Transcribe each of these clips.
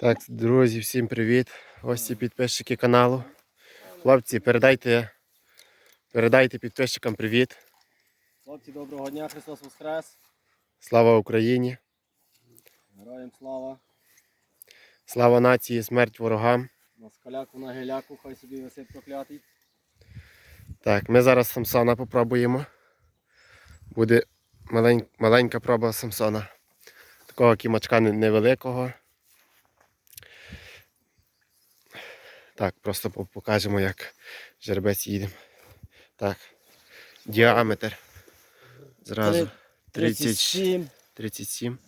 Так, друзі, всім привіт. Гості підписчики каналу. Хлопці, передайте, передайте підписчикам привіт. Хлопці, доброго дня, Христос Воскрес! Слава Україні! Героям слава! Слава нації, смерть ворогам. На скаляку на геляку, хай собі висить проклятий. Так, ми зараз Самсона попробуємо. Буде малень, маленька проба Самсона. Такого кімачка не- невеликого. Так, просто покажемо, як жеребець їде. Так. Діаметр. Зразу. 37 37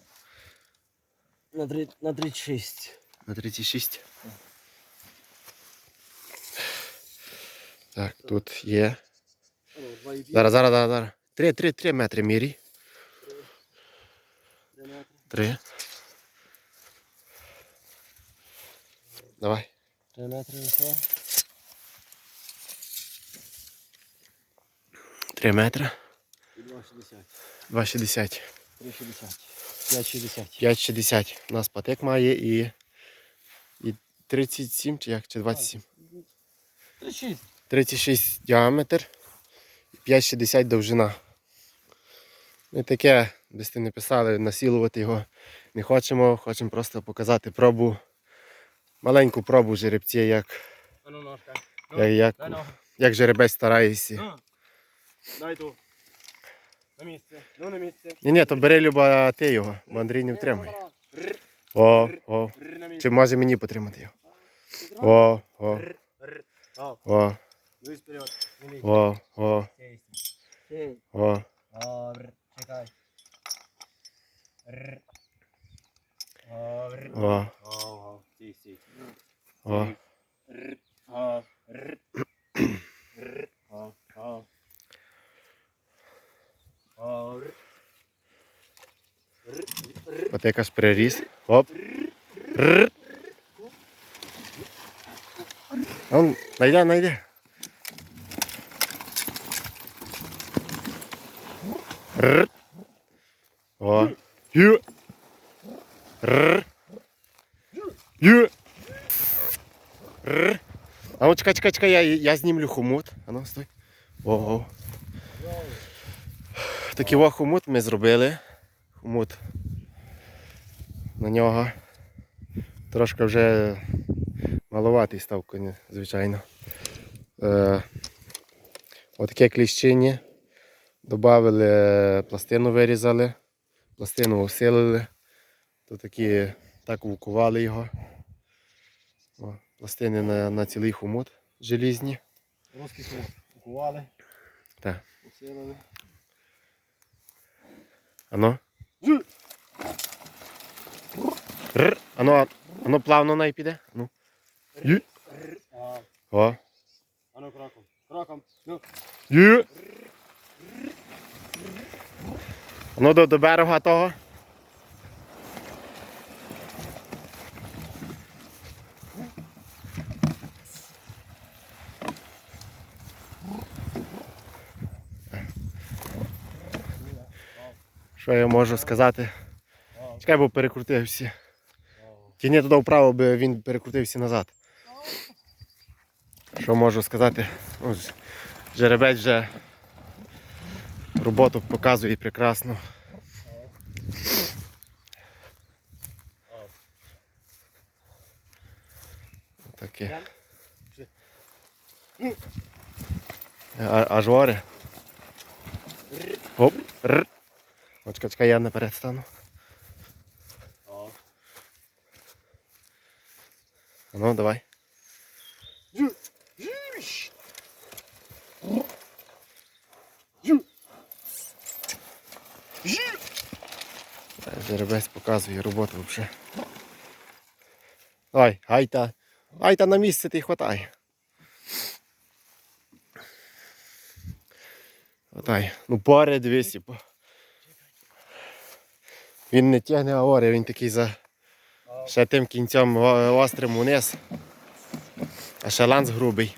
на, 3, на 36. на 36. Так, тут є. Зараз, зараз, зараз, зараз. 3, 3, 3 метри мірі. три 3. Давай. Три метри вийшло. 3 метри. І 2,60. 2,60. 3,60. 5,60. 5,60. У нас патек має і, і 37 чи як? Чи 27? 36. 36 діаметр і 5,60 довжина. Ми таке, десь ти не писали, насілувати його не хочемо, хочемо просто показати пробу, маленьку пробу жеребця, як, ну як, як, Дай як жеребець старається. Ну. Дай ту. На місце. Ну на місце. Ні, ні, то бери Люба ти його, бо Андрій не втримує. О, о. Чи може мені потримати його? О, о. О, о, о, о, чекай. О, о. О, O. Matai, kas prerys. Op. Al, naidė, naidė. O. Jų. Рр. А ну чекай, чекай, чекай, я, я знімлю хомут. А ну, стой. Ого. Такий во хомут ми зробили. Хомут на нього. Трошки вже маловатий став, звичайно. Е, отаке кліщині. Добавили пластину вирізали, пластину усилили. То такі, так вукували його. Пластини на, на цілий хомут желізні. Слова. Кували, Так. усилили. Ано. Р. Ано, ано плавно най піде. Ну. О. а ну кроком. Кроком. Ну. Ну до, до берега того. Що я можу сказати? Чекай, бо перекрутився. о. Тяни туди вправо, би він перекрутився назад. Що можу сказати? Ж- жеребець вже роботу показує прекрасно. Таке. Аж горе. Оп. Очка, чекай, я наперед стану. О. Ну, давай. Жеребець показує роботу взагалі. Ой, гайта. Гайта на місці ти хватай. Хватай. Ну пари 200. Він не тягне аори, він такий за ще тим кінцем острим униз. А ще ланц грубий.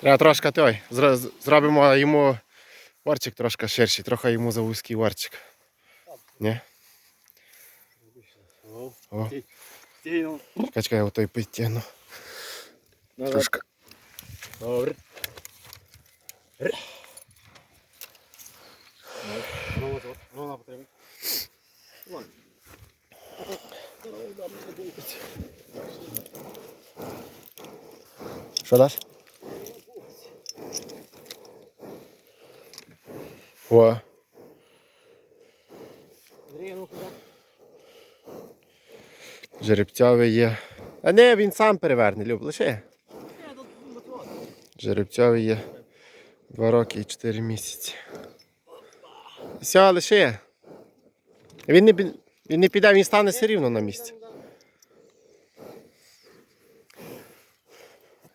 Треба трошки той. Зробимо йому Варчик трошки ширший, трохи йому завузький варчик. Ні? О. Чекай, чекай, я отой підтягну. Трошки. Добре. От, от. На потрібно. Ладно. Що даш? О, жеребцьовий є. А не, він сам переверне, Люб, лише. Ні. Жеребцьовий є 2 роки і 4 місяці. Все, лише. Він не, він не піде, він стане все рівно на місці.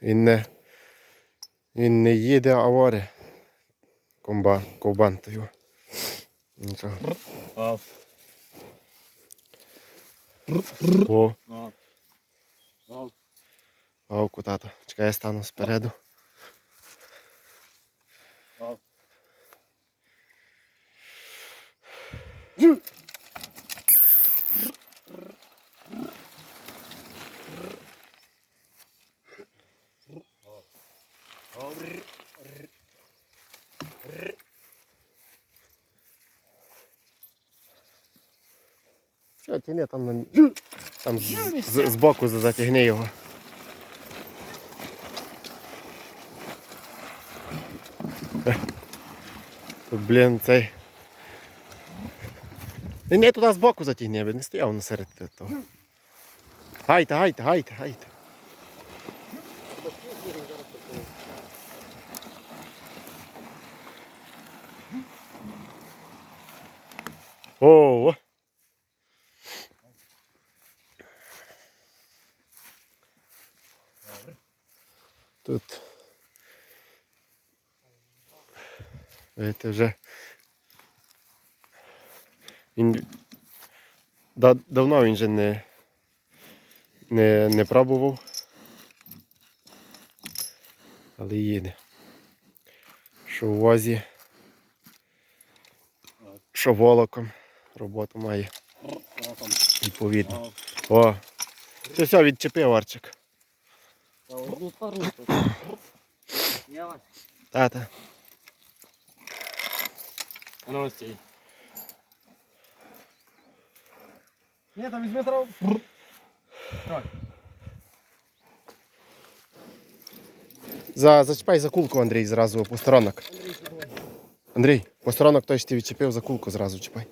Він не, він не їде, а воре. Комба, ковбан то його. Нічого. О. О. тато. Чекай, я стану спереду. Все, тяни там на... Там з, з, збоку затягни його. Тут, блін, цей. Не, не туди збоку затягни, аби не стояв насеред того. Гайте, гайте, гайте, гайте. О! Тут. Це вже. Він да, давно він же не, не, не пробував. Але їде. Що в возі, що волоком. Роботу має відповідно. О. О! Все, відчепив Арчик. Тата. Ну, стій. Ні, там візьми. Так. За, зачіпай за кулку, Андрій, зразу посторонок. Андрій, посторонок той, що відчепив за кулку, зразу чіпай.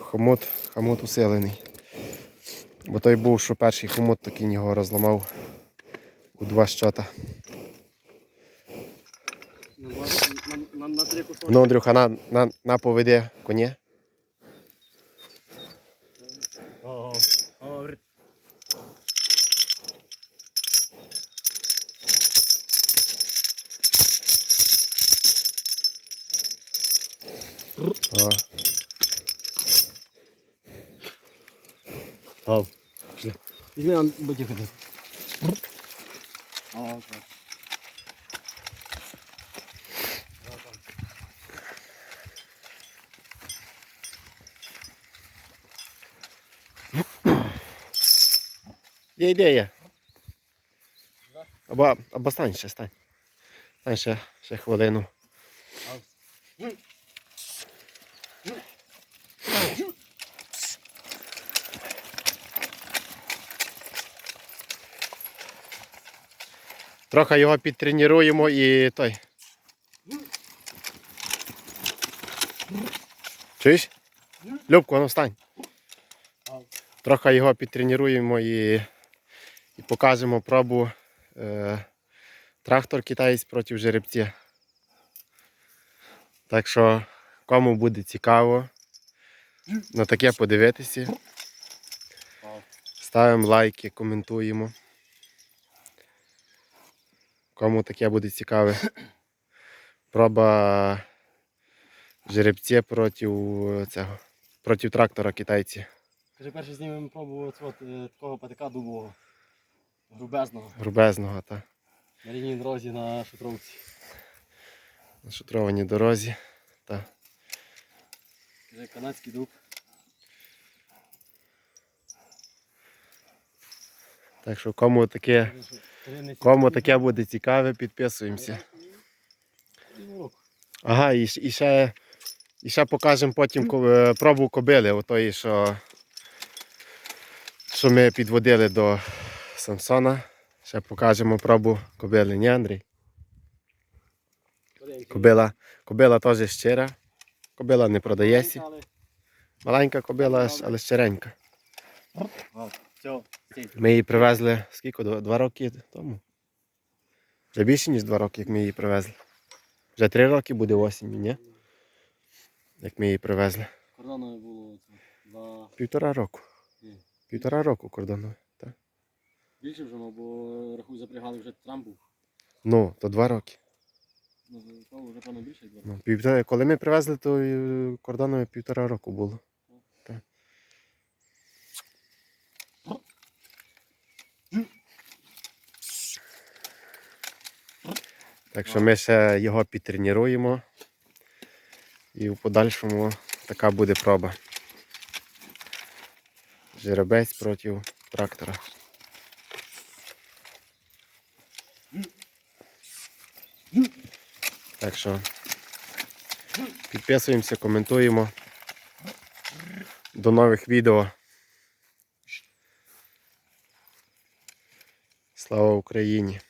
Хомут, хомут усилений. Бо той був, що перший хомут такий його розламав у два щота. На, два- на, на, на три кусочки. Ну, Андрюха, на, на, на поведе коні. Ого. О. Ходити. О, так. Є ідея. Або, або стань ще, стань. Стань ще, ще хвилину. Трохи його підтренуємо і той. Чуєш? Любко, ну встань. Трохи його підтренуємо і, і покажемо пробу е, трактор китаєць проти жеребця. Так що, кому буде цікаво на таке подивитися, ставимо лайки, коментуємо. Кому таке буде цікаве. Проба жеребця проти цього. Проти трактора китайці. Кажи, перше знімемо пробу от, от, е, такого патика дубового. Грубезного. Грубезного, та. На рівній дорозі на шутровці. на шутрованій дорозі. Та. Вже канадський дуб. Так що кому таке, кому таке буде цікаве, підписуємося. Ага, і, і ще, і ще покажемо потім е, пробу кобили, отої, що, що ми підводили до Самсона. Ще покажемо пробу кобили, ні, Андрій? Кобила, кобила теж щира. Кобила не продається. Маленька кобила, але щиренька. Ми її привезли скільки? Два, роки тому. Вже більше, ніж два роки, як ми її привезли. Вже три роки буде осінь, ні? Як ми її привезли. Кордонове було два Півтора року. Півтора року кордонове. Більше вже, мав, бо рахуй запрягали вже Трамп був. Ну, то два роки. Ну, то вже певно більше як два. Ну, півтора, коли ми привезли, то е, півтора року було. Так що ми ще його підтренуємо. І в подальшому така буде проба. Жеребець проти трактора. Так що підписуємося, коментуємо. До нових відео. Слава Україні!